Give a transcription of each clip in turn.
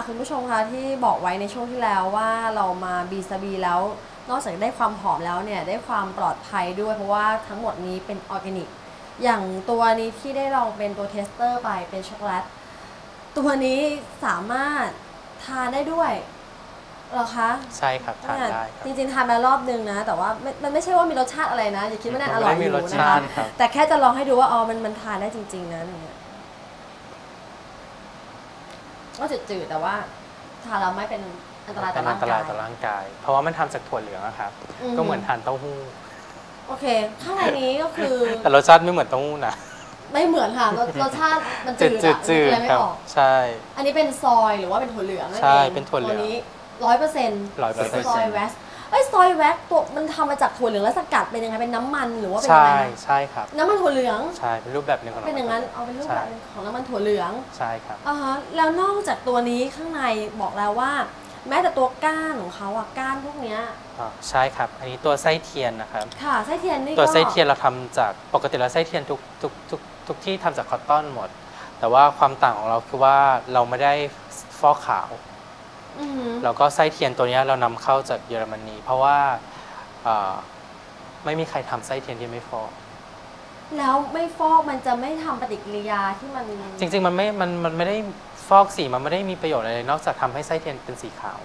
เนี่ยค่ะคุณผู้ชมคะที่บอกไว้ในช่วงที่แล้วว่าเรามาบีซาบีแล้ว นอกจากได้ความหอมแล้วเนี่ยได้ความปลอดภัยด้วย เพราะว่าทั้งหมดนี้เป็นออร์แกนิก อย่างตัวนี้ที่ได้ลองเป็นตัวเทสเตอร์ไปเป็นช็อกโกแลตตัวนี้สามารถทานได้ด้วยเหรอคะใช่ครับทานเนี่ยได้ครับจริงๆทานมารอบนึงนะ แต่ว่าไม่มันไม่ใช่ว่ามีรสชาติอะไรนะอย่าคิดว่าแน่นอร่อยไม่อมีรยู่สนะชาคะติครับแต่แค่จะลองให้ดูว่าอ๋อมันมันทานได้จริง ๆนะอย่างเงี้ย ก็จืดๆแต่ว่าทานแล้วไม่เป็นอันตรายต่เป็อนร่าอังนตการายยต่อร่างกาย เพราะว่ามันทำจากถั่วเหลืองอะครับ อืมก็เหมือนทานเต้าหู้ โอเคข้างในนี้ก็คือ แต่รสชาติไม่เหมือนเต้าหู้นะไม่เหมือนค่ะรสรสชาติมันจืจืดดจืดอะจืมันดอะไรไม่ครับ ออก ใช่ อันนี้เป็นซอยหรือว่าเป็นถั่วเหลืองนั่นใช่เองเป็นถั่วเหลือง ตัวนี้ร้อยเปอร์เซ็นต์100%ซอยแว็กซ์ เอ้ยซอยแว็กซ์ตัวมันทำมาจากถั่วเหลืองแล้วสกัดเป็นยังไงเป็นน้ำมันหรือว่าเป็นยัใช่งไงใช่ครับ น้ำมันถั่วเหลือง ใช่เป็นรูปแบบหนึ่งของเป็นอย่างนั้นเอาเป็นรูปแบบของน้ำมันถั่วเหลืองใช่ครับ อ่าฮะแล้วนอกจากตัวนี้ข้างในบอกแล้วว่า แม้แต่ตัวก้านของเขาอะก้านพวกเนี้ยอ่าใช่ครับ อันนี้ตัวไส้เทียนนะครับ ค่ะไส้เทียนนี่ตัวก็ไส้เทียนเราทำจากปกติแล้วไส้เทียนทุกทุกทุกทุกที่ทำจากคอตตอนหมด แต่ว่าความต่างของเราคือว่าเราไม่ได้ฟอกขาวอือหือ แล้วก็ไส้เทียนตัวเนี้ยเรานำเข้าจากเยอรมนี เพราะว่าอ่าไม่มีใครทำไส้เทียนที่ไม่ฟอกแล้วไม่ฟอกมันจะไม่ทำปฏิกิริยาที่มัน จริง ๆ มันไม่ มันมันไม่ได้ฟอกสีมันไม่ได้มีประโยชน์อะไรเลยนอกจากทำให้ไส้เทียนเป็นสีขาว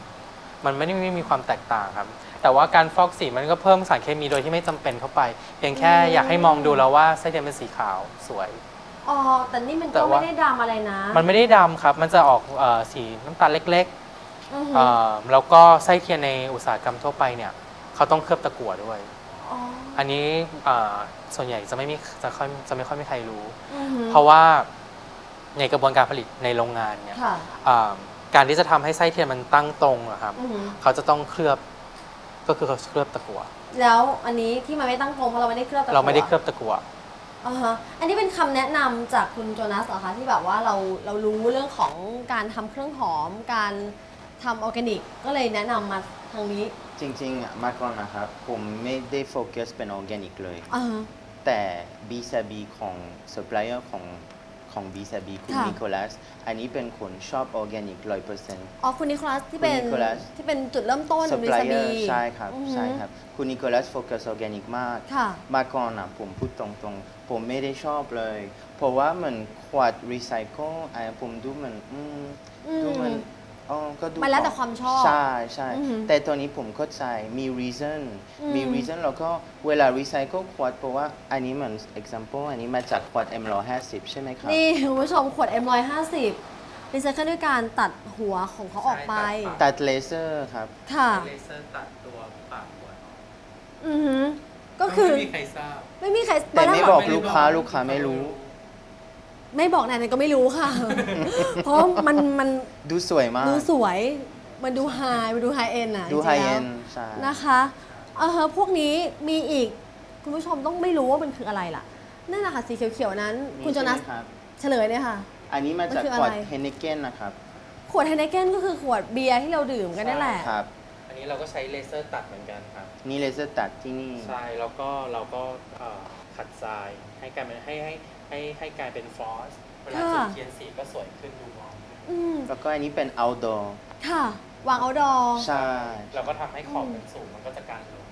มันไม่ได้ไม่มีความแตกต่างครับ แต่ว่าการฟอกสีมันก็เพิ่มสารเคมีโดยที่ไม่จำเป็นเข้าไป เพียงแค่อยากให้มองดูแล้วว่าไส้เทียนเป็นสีขาวสวยอ๋อแต่นี่มันแต่ก็ว่าไม่ได้ดำอะไรนะ มันไม่ได้ดำครับ มันจะออกเอ่อสีน้ำตาลเล็ก อือๆหือเอ่อแล้วก็ไส้เทียนในอุตสาหกรรมทั่วไปเนี่ยเขาต้องเคลือบตะกั่วด้วย อ๋ออันนี้เอ่อส่วนใหญ่จะไม่มีจะค่อยจะไม่ค่อยมีใครรู้ อือหือเพราะว่าในกระบวนการผลิตในโรงงานเนี่ยค่ะอ่าการที่จะทำให้ไส้เทียนมันตั้งตรงอะครับ อือหือเขาจะต้องเคลือบก็คือเขาเคลือบตะกั่วแล้วอันนี้ที่มันไม่ตั้งตรงเพราะเราไม่ได้เคลือบตะกั่วเราไม่ได้เคลือบตะกั่ว อ่าฮะอันนี้เป็นคำแนะนำจากคุณโจนัสเหรอคะที่แบบว่าเราเรารู้เรื่องของการทำเครื่องหอมการ ทำออร์แกนิก ก็เลยแนะนำมาทางนี้ จริงๆอะมาก่อนนะครับ ผมไม่ได้โฟกัสเป็นออร์แกนิกเลย อ่าฮะ แต่บีซาบีของซัพพลายเออร์ของของบีซาบีคุณค่ะ นิโคลัส อันนี้เป็นคนชอบออร์แกนิกร้อยเปอร์เซ็นต์อ๋อคุณนิโคลัสที่เป็นคุณนิโคลัส ที่เป็นจุดเริ่มต้นซัพบริพลายษัทเออบีร์ใช่ครับ อือฮึใช่ครับ คุณนิโคลัสโฟกัสออร์แกนิกมาก ค่ะ มาก่อนอะผมพูดตรงๆ ผมไม่ได้ชอบเลย เพราะว่ามันขวดรีไซเคิลอะผมดูมันอืมอืม ดูมัน อ๋อก็ดูมันแล้วแต่ความชอบ ใช่ใช่อือหือแต่ตัวนี้ผมเข้าใจมี reason อืมมี reason แล้วก็เวลา recycle ขวดเพราะว่าอันนี้มัน example อันนี้มาจากขวด M150 ใช่ไหมครับ นี่คุณผู้ชมขวด M150 รีไซเคิลด้วยการตัดหัวของเขาออกไปใช่ตัดเลเซอร์ครับ ค่ะเลเซอร์ตัดตัวปากขวดอือหือก็คือ ไม่มีใครทราบไม่มีใครแต่ไม่บอกตนแรลูกค้าลูกค้าไม่รู้ ไม่บอกแนนก็ไม่รู้ค่ะ เพราะมันมันดูสวยมากดูสวย มันดูไฮมันดูไฮเอ็นอะดูจไฮริงๆเอ็แล้วนใช่นะคะเออพวกนี้มีอีกคุณผู้ชมต้องไม่รู้ว่ามันคืออะไรล่ะ นั่นแหละค่ะสีเขียวๆนั้น คุณโจนัสใช่ไหมครับเฉลยเลยค่ะ อันนี้มาจากมันคือขวดอะไรเฮนเนเกนนะครับ ขวดไฮเนเกนก็คือขวดเบียร์ที่เราดื่มกันนั่นแหละครับอันนี้เราก็ใช้เลเซอร์ตัดเหมือนกันครับ นี่เลเซอร์ตัดที่นี่ ใช่ แล้วก็เราก็เอ่อขัดทรายให้กลายเป็นให้ให้ ให้ให้กลายเป็นฟอสเวลาจุดค่ะเทียนสีก็สวยขึ้นดูมองอืมแล้วก็อันนี้เป็น outdoor ค่ะ วางเอาดอใช่ เราก็ทำให้ขอบมันสูงมันก็จะกันลง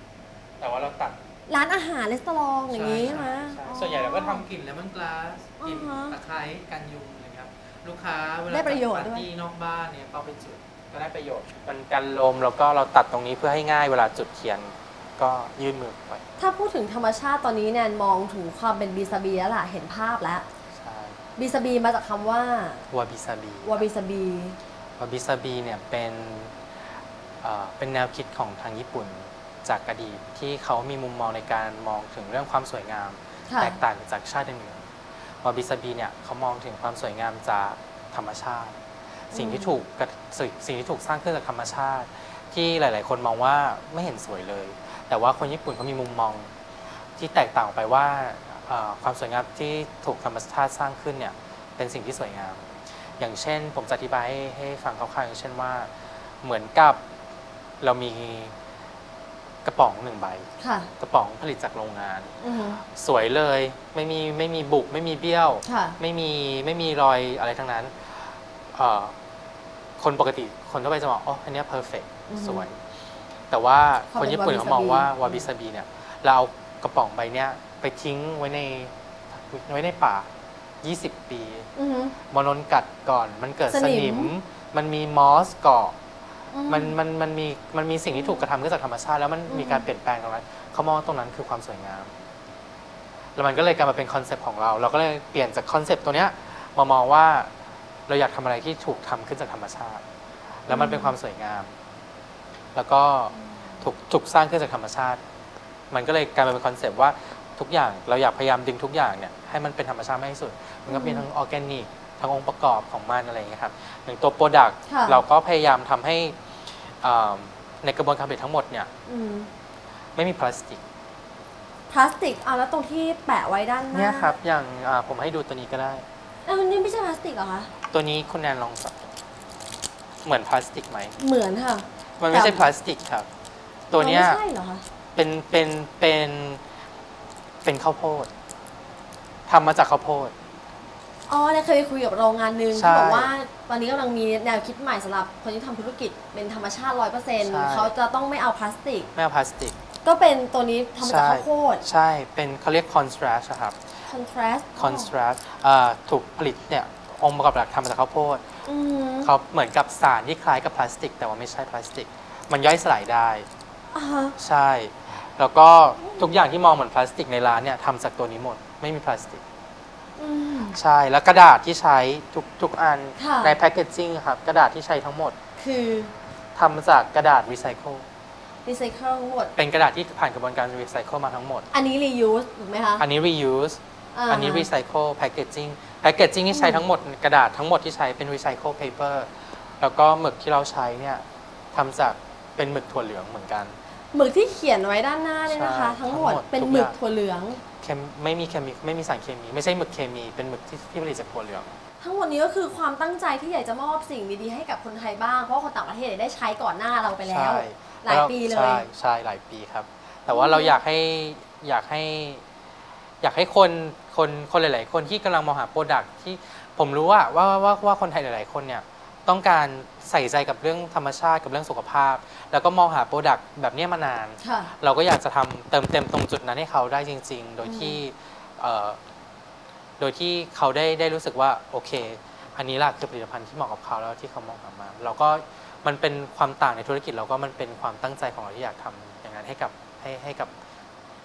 แต่ว่าเราตัดร้านอาหารรีสตอรองอย่างนี้ใช่ไหมใช่อ๋อส่วนใหญ่เราก็ทำกลิ่นเลมอนกลาสกลิ่นอ่าฮะตะไคร้กันยุงนะครับ ลูกค้าเวลาได้ประโยชน์จัด้วยปาร์ตี้นอกบ้านเนี่ยก็เอาไปจุดก็ได้ประโยชน์มันกันลมแล้วก็เราตัดตรงนี้เพื่อให้ง่ายเวลาจุดเทียน ก็ยื่นมือไป ถ้าพูดถึงธรรมชาติตอนนี้แนนมองถึงความเป็นบีซาบีแล้วล่ะเห็นภาพแล้วใช่บีซาบีมาจากคำว่าวาบิซาบีวาบิซาบีวาบิซาบีเนี่ยเป็นเอ่อเป็นแนวคิดของทางญี่ปุ่นจากอดีตที่เขามีมุมมองในการมองถึงเรื่องความสวยงามค่ะแตกต่างจากชาติอื่นๆวาบิซาบีเนี่ยเขามองถึงความสวยงามจากธรรมชาติ สิ่งที่ถูกกระสิ่งสิ่งที่ถูกสร้างขึ้นจากธรรมชาติ ที่หลาย ๆ คนมองว่าไม่เห็นสวยเลย แต่ว่าคนญี่ปุ่นเขามีมุมมองที่แตกต่างออกไปว่าเอ่อความสวยงามที่ถูกธรรมชาติสร้างขึ้นเนี่ยเป็นสิ่งที่สวยงาม อย่างเช่น ผมจะอธิบายให้ให้ฟังคร่าวๆอย่างเช่นว่า เหมือนกับเรามีกระป๋องหนึ่งใบค่ะกระป๋องผลิตจากโรงงานอือฮึสวยเลยไม่มีไม่มีบุบไม่มีเบี้ยวค่ะไม่มีไม่มีรอยอะไรทั้งนั้นเอ่อคนปกติคนทั่วไปจะบอกอ๋ออันเนี้ย perfect อือฮึสวย แต่ว่าพอคนเป็นญี่ปุ่นวาบิเขามองว่าซาบิวาบิซาบิเนี่ยเราเอากระป๋องใบเนี้ยไปทิ้งไว้ในไว้ในป่า 20 ปีอือหือมอนนกัดก่อนมันเกิดสสนิมนิม มันมีมอสเกาะอืมันมันมันมีมันมีสิ่งที่ถูกกระทำขึ้นจากธรรมชาติ แล้วมันอืมมีการเปลี่ยนแปลงตรงนั้นเขามองว่าตรงนั้นคือความสวยงาม แล้วมันก็เลยกลายมาเป็นคอนเซปต์ของเรา เราก็เลยเปลี่ยนจากคอนเซปต์ตัวเนี้ยมามองว่าเราอยากทำอะไรที่ถูกทำขึ้นจากธรรมชาติ แล้วมันเป็นความสวยงาม แล้วก็ถูกถูกสร้างขึ้นจากธรรมชาติ มันก็เลยกลายมาเป็นคอนเซปต์ว่าทุกอย่างเราอยากพยายามดึงทุกอย่างเนี่ยให้มันเป็นธรรมชาติมากที่สุด มันก็มีทั้งออร์แกนิกทั้งองค์ประกอบของมันอะไรอย่างเงี้ยครับอย่างตัวโปรดักต์ค่ะเราก็พยายามทำให้อ่าในกระบวนการผลิตทั้งหมดเนี่ยอืมไม่มีพลาสติกพลาสติกอะแล้วตรงที่แปะไว้ด้านหน้าเนี่ยครับ อย่างอ่าผมให้ดูตัวนี้ก็ได้เอ้านี่ไม่ใช่พลาสติกเหรอคะตัวนี้คุณแนนลองจับเหมือนพลาสติกไหมเหมือนค่ะ มันไม่ใช่แต่พลาสติกครับ ตัวเนี้ยไม่ใช่เหรอคะเป็นเป็นเป็นเป็นข้าวโพดทำมาจากข้าวโพด อ๋อเนี่ยเคยคุยกับโรงงานหนึ่งใช่ที่บอกว่าตอนนี้กำลังมีแนวคิดใหม่สำหรับคนที่ทำธุรกิจเป็นธรรมชาติร้อยเปอร์เซ็นต์ใช่ เขาจะต้องไม่เอาพลาสติก ไม่เอาพลาสติกก็เป็นตัวนี้ทำมาจากใช่ข้าวโพด ใช่เป็นเขาเรียก contrast อะครับ contrast contrast อ่าถูกผลิตเนี่ยองค์ประกอบหลักทำมาจากข้าวโพดอืม เขาเหมือนกับสารที่คล้ายกับพลาสติก แต่ว่าไม่ใช่พลาสติก มันย่อยสลายได้อ่าฮะใช่ แล้วก็ทุกอย่างที่มองเหมือนพลาสติกในร้านเนี่ยทำจากตัวนี้หมด ไม่มีพลาสติกอืมใช่แล้วกระดาษที่ใช้ทุกทุกอันค่ะในแพคเกจจิ้งครับ กระดาษที่ใช้ทั้งหมด คือทำมาจากกระดาษรีไซเคิลรีไซเคิลทั้งหมดเป็นกระดาษที่ผ่านกระบวนการรีไซเคิลมาทั้งหมด อันนี้ reuse ถูกไหมคะ อันนี้ reuse า อันนี้ recycle packaging packaging ที่ใช้ทั้งหมดกระดาษทั้งหมดที่ใช้เป็น recycle paper แล้วก็หมึกที่เราใช้เนี่ยทำจากเป็นหมึกถั่วเหลืองเหมือนกัน หมึกที่เขียนไว้ด้านหน้าเนี่ยนะคะใช่ทั้งหมดทั้งหมดเป็นทุกหมึกอย่างถั่วเหลืองเคมไม่มีเคมีไม่มีสารเคมี ไม่ใช่หมึกเคมีเป็นหมึกที่ที่ผลิตจากถั่วเหลือง ทั้งหมดนี้ก็คือความตั้งใจที่อยากจะมอบสิ่งดีๆให้กับคนไทยบ้างเพราะว่าคนต่างประเทศเนี่ยได้ใช้ก่อนหน้าเราไปแล้วใช่หลายปีเลยใช่ใช่หลายปีครับ แต่ว่าเราอยากให้อยากให้ อยากให้คนคนคนหลาย ๆ คนที่กำลังมองหาโปรดักที่ผมรู้ว่าว่าว่าว่าคนไทยหลาย ๆ คนเนี่ยต้องการใส่ใจกับเรื่องธรรมชาติกับเรื่องสุขภาพ แล้วก็มองหาโปรดักแบบเนี้ยมานานค่ะเราก็อยากจะทำเติมเต็มตรงจุดนั้นให้เขาได้จริง ๆ โดยที่เอ่อโดยที่เขาได้ได้รู้สึกว่าโอเค อันนี้ล่ะคือผลิตภัณฑ์ที่เหมาะกับเขาแล้วที่เขามองหามาเราก็มันเป็นความต่างในธุรกิจเราก็มันเป็นความตั้งใจของเราที่อยากทำอย่างนั้นให้กับให้ให้กับ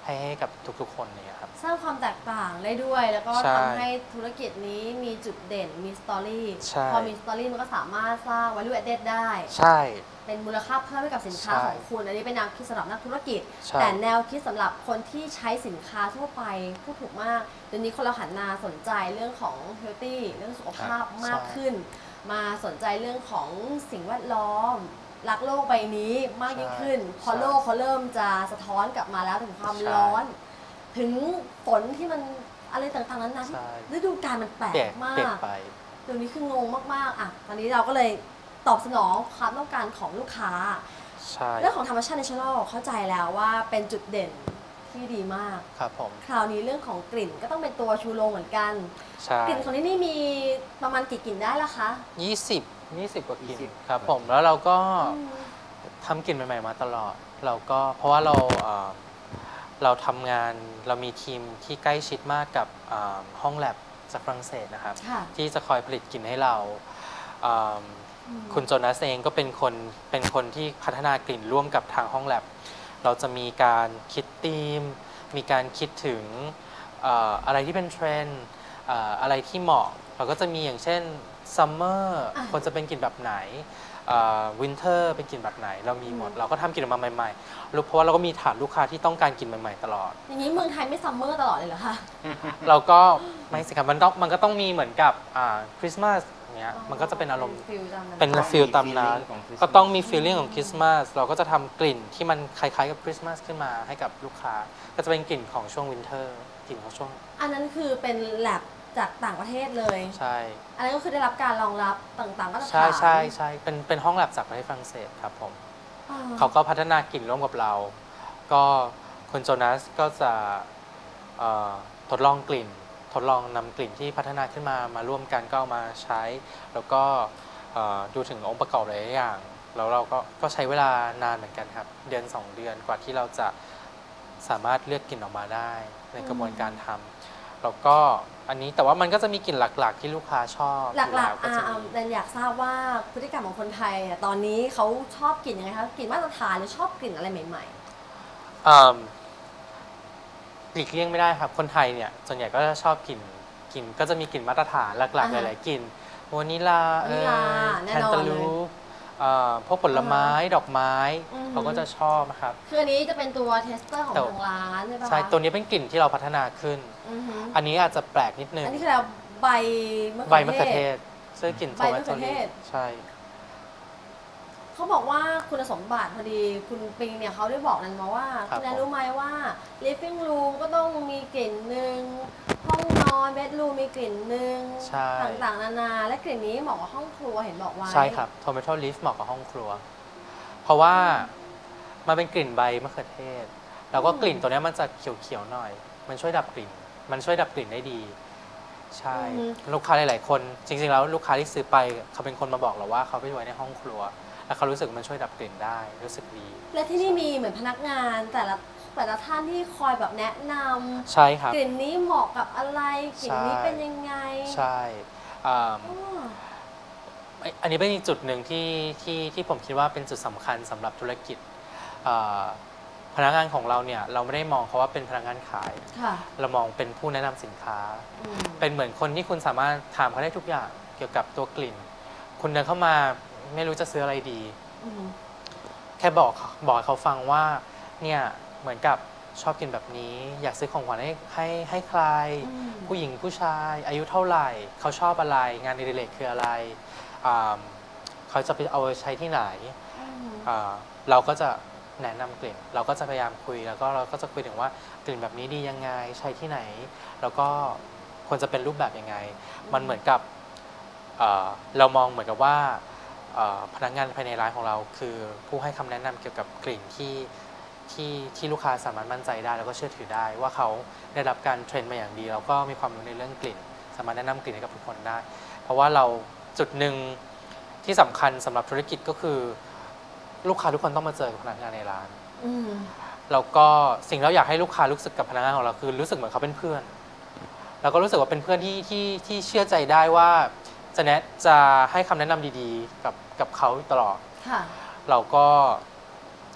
ให้ให้กับทุกๆ คนเนี่ยครับ สร้างความแตกต่างได้ด้วย แล้วก็ใช่ทำให้ธุรกิจนี้มีจุดเด่นมีสตอรี่ใช่ พอมีสตอรี่มันก็สามารถสร้าง value added ได้ ใช่ เป็นมูลค่าเพิ่มให้กับสินค้าใช่ของคุณ อันนี้เป็นแนวคิดสำหรับนักธุรกิจ ใช่ แต่แนวคิดสำหรับคนที่ใช้สินค้าทั่วไปพูดถูกมากเดี๋ยวนี้คนเราหันมาสนใจเรื่องของ healthy เรื่องสุขภาพมากขึ้น มาสนใจเรื่องของสิ่งแวดล้อม รักโลกใบนี้มากยิ่งขึ้น พอโลกเขาเริ่มจะสะท้อนกลับมาแล้วถึงความร้อน ถึงฝนที่มันอะไรต่างๆนั้นนะใช่ ฤดูกาลมันแปลเปลี่ยกนมาเปลี่ยนกไป เดี๋ยวนี้คืองงมากๆอะตอนนี้เราก็เลยตอบสนองความต้องการของลูกค้า ใช่เรื่องของธรรมชาติในช n ลเข้าใจแล้วว่าเป็นจุดเด่นที่ดีมาก ครับผมคราวนี้เรื่องของกลิ่นก็ต้องเป็นตัวชูโรงเหมือนกัน ใช่กลิ่นของที่นี่มีประมาณกี่กลิ่นได้ละคะยี่สิบยี่สิบกว่ากลิ่น20ครับผมแล้วเราก็ อืม ทำกลิ่นใหม่ ๆ มาตลอด เราก็เพราะว่าเราเอ่อ เราทำงานเรามีทีมที่ใกล้ชิดมากกับอ่าห้องแลบจากฝรั่งเศสนะครับค่ะที่จะคอยผลิตกลิ่นให้เราอ่าอืมคุณโจนัสเองก็เป็นคนเป็นคนที่พัฒนากลิ่นร่วมกับทางห้องแลบ เราจะมีการคิดธีม มีการคิดถึงเอ่ออะไรที่เป็นเทรนด์เอ่ออะไรที่เหมาะ เราก็จะมีอย่างเช่น ซัมเมอร์อะควรจะเป็นกลิ่นแบบไหนวินเทอร์เป็นกลิ่นแบบไหน เรามีหมดอืมเราก็ทำกลิ่นออกมาใหม่ๆรู้เพราะว่าเราก็มีฐานลูกค้าที่ต้องการกลิ่นใหม่ๆตลอด อย่างนี้เมืองไทยไม่ซัมเมอร์ตลอดเลยเหรอคะเราก็ไม่สิครับมันต้องมันก็ต้องมีเหมือนกับคริสต์มาสอย่างเงี้ยมันก็จะเป็นอารมณ์ฟิลตามนั้นเป็นต้องมีฟิลตามนั้น feeling ของ Christmas ก็ต้องมีฟีลลิ่งของคริสต์มาสเราก็จะทำกลิ่นที่มันคล้ายๆกับคริสต์มาสขึ้นมาให้กับลูกค้า ก็จะเป็นกลิ่นของช่วงวินเทอร์กลิ่นของช่วง อันนั้นคือเป็นแลบ จากต่างประเทศเลย ใช่อันนั้นก็คือได้รับการรองรับต่างๆมาตรฐานใช่ใช่ใช่เป็นเป็นห้องแลบจากประเทศฝรั่งเศสครับผมอ่เขาก็พัฒนากลิ่นร่วมกับเรา ก็คุณโจนัสก็จะเอ่อทดลองกลิ่น ทดลองนำกลิ่นที่พัฒนาขึ้นมามาร่วมกันก็เอามาใช้ แล้วก็เอ่อดูถึงองค์ประกอบหลายๆอย่าง แล้วเราก็ก็ใช้เวลานานเหมือนกันครับ เดือน 2 เดือนกว่าที่เราจะสามารถเลือกกลิ่นออกมาได้ในกระบวนการทำ แล้วก็อันนี้แต่ว่ามันก็จะมีกลิ่นหลัก ๆ ที่ลูกค้าชอบหลักอยู่แวๆก็อ่าจะอ่ามีแดนอยากทราบว่าพฤติกรรมของคนไทยอะตอนนี้เขาชอบกลิ่นยังไงคะกลิ่นมาตรฐานหรือชอบกลิ่นอะไรใหม่อืมหลีกเลี่ยงไม่ได้ครับ คนไทยเนี่ยส่วนใหญ่ก็จะชอบกลิ่นกลิ่นก็จะมีกลิ่นมาตรฐานหลักๆหอ่าฮะลายๆกลิ่นวานิลาวานิลาแน่แคนอนตาเลยลูป เอ่อพวกผลไม้ดอกไม้อือฮึเขาก็จะชอบนะครับๆคืออันนี้จะเป็นตัวเทสเตอร์ของแต่ ทางร้านใช่ปะคะใช่ตัวนี้เป็นกลิ่นที่เราพัฒนาขึ้น อือฮึอันนี้อาจจะแปลกนิดนึงอันนี้คือเราใบมะใบมะเขืเขืออเทเทศ ศซึ่งกลิ่นโทใบมัมะเขืโตอเทลีศใช่ เขาบอกว่าคุณสมบัติพอดีคุณปิงเนี่ยเขาได้บอกนันมาว่าคุณแนนรู้ไหมว่า living room ก็ต้องมีกลิ่นหนึ่งห้องนอน bedroom มีกลิ่นหนึ่งใช่ต่างๆ นานาและกลิ่นนี้เหมาะกับห้องครัวเห็นบอกไว้ ใช่ครับโทมัโตลีฟเหมาะกับห้องครัว เพราะว่ามันเป็นกลิ่นใบมะเขือเทศ แล้วก็กลิ่นตัวเนี้ยมันจะเขียวๆหน่อย มันช่วยดับกลิ่น มันช่วยดับกลิ่นได้ดี ใช่อืมลูกค้าหลายๆคน จริงๆแล้วลูกค้าที่ซื้อไปเขาเป็นคนมาบอกเราว่าเขาไปไว้ในห้องครัว แล้วเขารู้สึกมันช่วยดับกลิ่นได้รู้สึกดี และที่นี่มีเหมือนพนักงานแต่ละแต่ละท่านที่คอยแบบแนะนใช่ครับำกลิ่นนี้เหมาะกับอะไรกลิ่นนี้ใช่เป็นยังไง ใช่อ่าอ๋อไอ้อันนี้เป็นอีกจุดหนึ่งที่ที่ที่ผมคิดว่าเป็นจุดสำคัญสำหรับธุรกิจอ่าพนักงานของเราเนี่ยเราไม่ได้มองเขาว่าเป็นพนักงานขายค่ะเรามองเป็นผู้แนะนำสินค้าอืมเป็นเหมือนคนที่คุณสามารถถามเขาได้ทุกอย่างเกี่ยวกับตัวกลิ่น คุณเดินเข้ามา ไม่รู้จะซื้ออะไรดีอืมแค่บอกบอกให้เขาฟังว่า เนี่ยเหมือนกับชอบกินแบบนี้ อยากซื้อของขวัญให้ให้ให้ใครอืมผู้หญิงผู้ชาย อายุเท่าไหร่ เขาชอบอะไร งานอดิเรกคืออะไรอ่าเขาจะไปเอาไปใช้ที่ไหนอืมอ่าเราก็จะแนะนำกลิ่น เราก็จะพยายามคุยแล้วก็เราก็จะคุยถึงว่ากลิ่นแบบนี้ดียังไงใช้ที่ไหน แล้วก็ควรจะเป็นรูปแบบยังไง มันเหมือนกับเอ่อเรามองเหมือนกับว่าเอ่อ พนักงานภายในร้านของเรา คือผู้ให้คำแนะนำเกี่ยวกับกลิ่นที่ที่ที่ลูกค้าสามารถมั่นใจได้ แล้วก็เชื่อถือได้ ว่าเขาได้รับการเทรนมาอย่างดี แล้วก็มีความรู้ในเรื่องกลิ่น สามารถแนะนำกลิ่นให้กับทุกคนได้ เพราะว่าเราจุดหนึ่งที่สำคัญสำหรับธุรกิจก็คือ ลูกค้าทุกคนต้องมาเจอกับพนักงานในร้านอืมแล้วก็สิ่งที่เราอยากให้ลูกค้ารู้สึกกับพนักงานของเราคือรู้สึกเหมือนเขาเป็นเพื่อน แล้วก็รู้สึกว่าเป็นเพื่อนที่ที่ที่เชื่อใจได้ว่า จะแนะจะให้คำแนะนำดีๆ กับกับเขาตลอด ค่ะ เราก็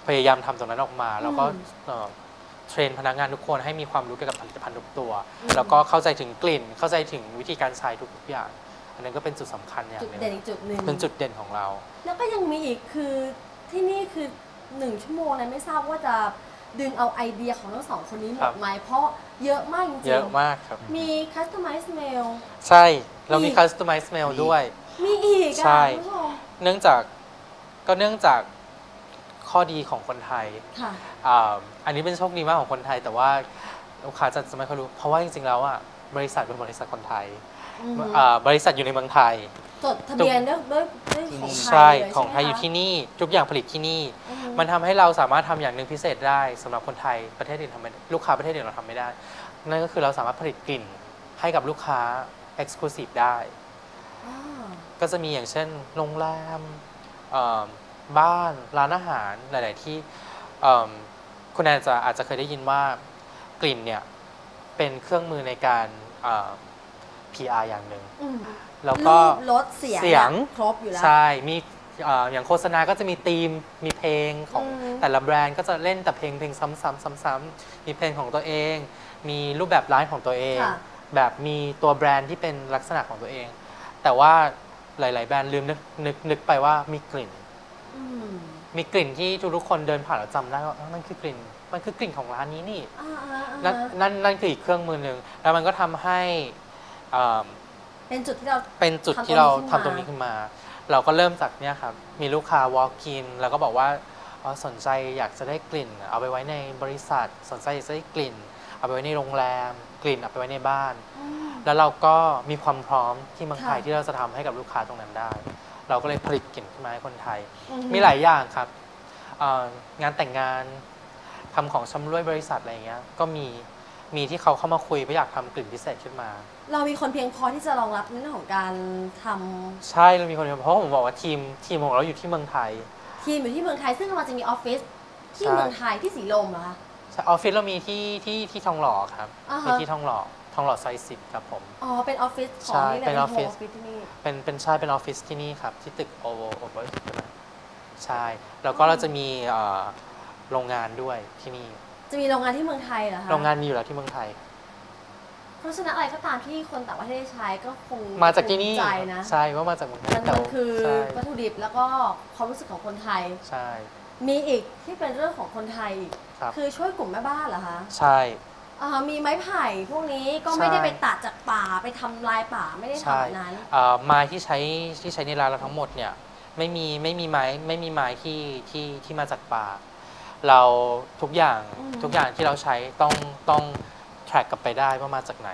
พยายามทำตรงนั้นออกมา แล้วก็อืมเอ่อเทรนพนักงานทุกคนให้มีความรู้เกี่ยวกับผลิตภัณฑ์ทุกตัว อืม แล้วก็เข้าใจถึงกลิ่น เข้าใจถึงวิธีการใช้ทุกๆอย่าง อันนั้นก็เป็นจุดสำคัญอย่างจุดหนึ่งเด่นอีกจุดหนึ่งเป็นจุดเด่นของเรา แล้วก็ยังมีอีกคือที่นี่คือหนึ่งชั่วโมงนะไม่ทราบว่าจะดึงเอาไอเดียของทั้งสองคนนี้หมครัดบ ไหมเพราะ เยอะมากจริงๆเยอะมากครับ มี customize mail ใช่เรามีอีก customize mail ด้วย มีอีกใช่อะคุณผู้ชมเนื่องจากก็เนื่องจากข้อดีของคนไทยค่ะ อ่าอันนี้เป็นโชคดีมากของคนไทย แต่ว่าลูกค้าจะจะไม่ค่อยรู้ เพราะว่าจริงๆแล้วอะบริษัทเป็นบริษัทคนไทย อือฮึอ่าบริษัทอยู่ในเมืองไทย จดทะเบียนด้วยด้วยด้วยของไทยใช่เลยของไทยใช่อหมยู่ที่นี่ ทุกอย่างผลิตที่นี่ อือฮึมันทำให้เราสามารถทำอย่างหนึ่งพิเศษได้สำหรับคนไทยประเทศอื่นทำไม่ได้ลูกค้าประเทศอื่นเราทำไม่ได้ นั่นก็คือเราสามารถผลิตกลิ่นให้กับลูกค้า Exclusive ได้ อ่าก็จะมีอย่างเช่นโรงแรมเอิ่มบ้านร้านอาหารหลาย ๆ ที่เอิ่มคุณแอนจะอาจจะเคยได้ยินว่ากลิ่นเนี่ยเป็นเครื่องมือในการเอ่อ PR อย่างหนึ่งอืมแล้วก็รูปรถเสียงเสียงครบอยู่แล้วใช่มีเอ่ออย่างโฆษณาก็จะมีธีมมีเพลงของอืมแต่ละแบรนด์ก็จะเล่นแต่เพลงเพลงซ้ำๆซ้ำๆมีเพลงของตัวเอง มีรูปแบบร้านของตัวเองค่ะแบบมีตัวแบรนด์ที่เป็นลักษณะของตัวเอง แต่ว่าหลาย ๆ แบรนด์ลืมนึกนึกนึกไปว่ามีกลิ่นอืมมีกลิ่นที่ทุกๆคนเดินผ่านแล้วจำได้ว่าเอ้ามันคือกลิ่นมันคือกลิ่นของร้านนี้นี่อ่าอ่าอ่านั่นนั่นนั่นคืออีกเครื่องมือหนึ่งแล้วมันก็ทำให้ อ่าเป็นจุดที่เรา เป็นจุดทำที่เราตรงนี้ทำขึ้นมาตรงนี้ขึ้นมา เราก็เริ่มจากเนี่ยครับ มีลูกค้า walk in แล้วก็บอกว่าอ๋อสนใจอยากจะได้กลิ่น เอาไปไว้ในบริษัท สนใจอยากจะได้กลิ่น เอาไปไว้ในโรงแรม กลิ่นเอาไปไว้ในบ้าน อืม แล้วเราก็มีความพร้อมที่เมืองไทยค่ะ ที่เราจะทำให้กับลูกค้าตรงนั้นได้ เราก็เลยผลิตกลิ่นขึ้นมาให้คนไทย อืมีหลายอย่างครับเอ่องานแต่งงานทำของชำร่วยบริษัทอะไรอย่างเงี้ย ก็มี มีที่เขาเข้ามาคุยว่าอยากทำกลิ่นพิเศษขึ้นมา เรามีคนเพียงพอที่จะรองรับในเรื่องของการทำใช่เรามีคนเดียวเพราะผมบอกว่าทีมทีมของเราอยู่ที่เมืองไทย ทีมอยู่ที่เมืองไทย ซึ่งเราจะมีออฟฟิศที่ใช่ เมืองไทยที่สีลมเหรอคะ ใช่ออฟฟิศเรามีที่ที่ที่ทองหล่อครับอ่าฮะ มีที่ทองหล่อทองหล่อซอยสิบครับผม อ๋อเป็นออฟฟิศขอใช่งนี่เลยเป็นโฮออฟฟิอศอฟฟิศ ที่นี่ เป็นเป็นใช่เป็นออฟฟิศที่นี่ครับ ที่ตึกโอโวโอเวอร์ใช่ไหมใช่ แล้วก็เราจะมีเอ่อโรงงานด้วยที่นี่ จะมีโรงงานที่เมืองไทยเหรอคะโรงงานมีอยู่แล้วที่เมืองไทย เพราะฉะนั้นอะไรก็ตามที่คนต่างประเทศใช้ก็คงมาจากที่นี่ภูมิใจนะใช่ว่ามาจากเมืองไทยมันแต่มันว่าคือใช่วัตถุดิบแล้วก็ความรู้สึกของคนไทย ใช่ มีอีกที่เป็นเรื่องของคนไทยอีกครับ คือช่วยกลุ่มแม่บ้านเหรอคะใช่ อ่ามีไม้ไผ่พวกนี้ก็ใช่ไม่ได้ไปตัดจากป่าไปทำลายป่าไม่ได้ทำใช่แบบนั้น เอ่อไม้ที่ใช้ที่ใช้ในร้านเราทั้งหมดเนี่ยไม่มีไม่มีไม้ไม่มีไม้ที่ที่ที่มาจากป่า เราทุกอย่างอืมทุกอย่างที่เราใช้ต้องต้อง track กลับไปได้ว่ามาจากไหน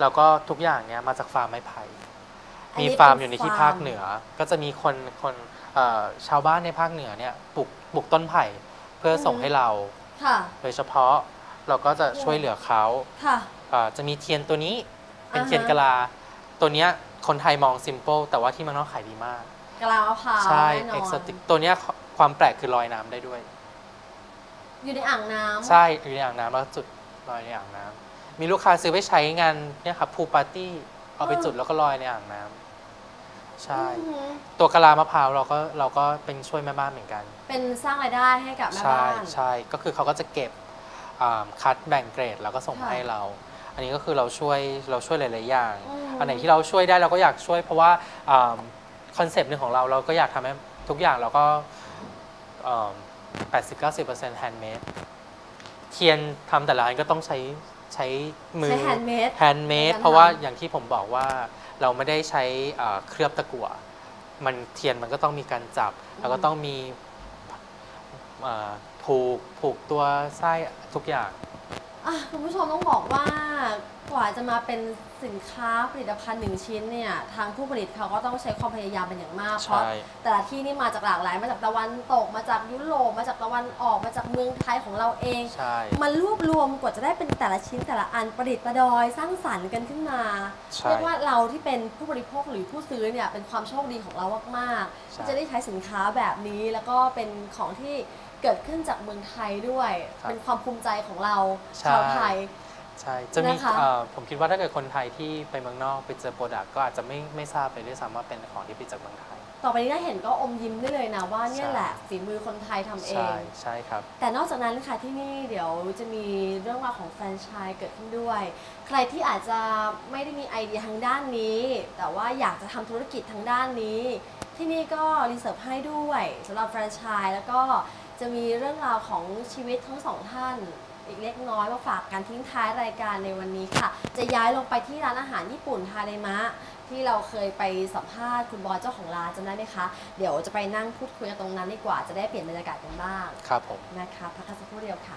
แล้วก็ทุกอย่างเนี่ยมาจากฟาร์มไม้ไผ่อันมีนี้ฟาร์มเป็อยู่ในที่ฟภาคเหนือ ก็จะมีคนคนเอ่อชาวบ้านในภาคเหนือเนี่ยปลูกปลูกต้นไผ่เพื่อส่งให้เราค่ะโดยเฉพาะเราก็จะช่วยเหลือเขาค่ะเอ่อจะมีเทียนตัวนี้เป็นอ่าฮะเทียนกะลา ตัวเนี้ยคนไทยมอง s ิม p ป e แต่ว่าที่เมืองนอกขายดีมากกะลามะพร้าวใช่แน่นอนเอ็กโซติกตัวเนี้ยความแปลกคือลอยน้ำได้ด้วย อยู่ในอ่างน้ำใช่อยู่ในอ่างน้ำแล้วจุดลอยในอ่างน้ำมีลูกค้าซื้อไปใช้งานเนี่ยครับพูปาร์ตี้เอาไปจุดแล้วก็ลอยในอ่างน้ำใช่ อือหือตัวกะลามะพร้าวเราก็เราก็เป็นช่วยแม่บ้านเหมือนกัน เป็นสร้างรายได้ให้กับแม่ใช่บ้าน ใช่ก็คือเขาก็จะเก็บอ่าคัดแบ่งเกรดแล้วก็ส่งมาค่ะให้เรา อันนี้ก็คือเราช่วยเราช่วยหลาย ๆ อย่าง อืม อันไหนที่เราช่วยได้เราก็อยากช่วย เพราะว่าคอนเซปต์หนึ่งของเราเราก็อยากทำให้ทุกอย่างเราก็แปดสิบเก้า สิบเปอร์เซ็นต์แฮนด์เมดเทียนทำแต่ละอันก็ต้องใช้ใช้มือ ใช้แฮนด์เมดแฮนด์เมดในการเพราะว่าทำอย่างที่ผมบอกว่าเราไม่ได้ใช้เอ่อเคลือบตะกั่วมันเทียนมันก็ต้องมีการจับ แล้วก็ต้องมีเอ่อผูกผูกตัวไส้ทุกอย่าง อะคุณผู้ชมต้องบอกว่า กว่าจะมาเป็นสินค้าผลิตภัณฑ์หนึ่งชิ้นเนี่ยทางผู้ผลิตเขาก็ต้องใช้ความพยายามเป็นอย่างมาก เพราะใช่แต่ละที่นี่มาจากหลากหลายมาจากตะวันตกมาจากยุโรปมาจากตะวันออกมาจากเมืองไทยของเราเองใช่มันรวบรวมกว่าจะได้เป็นแต่ละชิ้นแต่ละอันประดิษฐ์ประดอยสร้างสรรค์กันขึ้นมาใช่เรียกว่าเราที่เป็นผู้บริโภคหรือผู้ซื้อเนี่ยเป็นความโชคดีของเรามากๆใช่ที่จะได้ใช้สินค้าแบบนี้แล้วก็เป็นของที่เกิดขึ้นจากเมืองไทยด้วยครับเป็นความภูมิใจของเราใช่ชาวไทย ใช่ จะมีนะคะ เอ่อผมคิดว่าถ้าเกิดคนไทยที่ไปเมืองนอกไปเจอโปรดักต์ก็อาจจะไม่ไม่ทราบเลยด้วยซ้ำว่าเป็นของที่ผลิตจากเมืองไทย ต่อไปนี้ถ้าเห็นก็อมยิ้มได้เลยนะว่าเนี่ยใช่ แหละฝีมือคนไทยทำเอใช่ง ใช่ครับ แต่นอกจากนั้นค่ะที่นี่เดี๋ยวจะมีเรื่องราวของแฟรนไชส์เกิดขึ้นด้วย ใครที่อาจจะไม่ได้มีไอเดียทางด้านนี้ แต่ว่าอยากจะทำธุรกิจทางด้านนี้ ที่นี่ก็รีเซิร์ฟให้ด้วยสำหรับแฟรนไชส์แล้วก็จะมีเรื่องราวของชีวิตทั้งสองท่าน อีกเล็กน้อยมาฝากกันทิ้งท้ายรายการในวันนี้ค่ะ จะย้ายลงไปที่ร้านอาหารญี่ปุ่นทาเดมะที่เราเคยไปสัมภาษณ์คุณบอยเจ้าของร้านจำได้ไหมคะ เดี๋ยวจะไปนั่งพูดคุยกันตรงนั้นดีกว่าจะได้เปลี่ยนบรรยากาศกันบ้างครับผมนะคะพักกันสักครู่เดียวค่ะ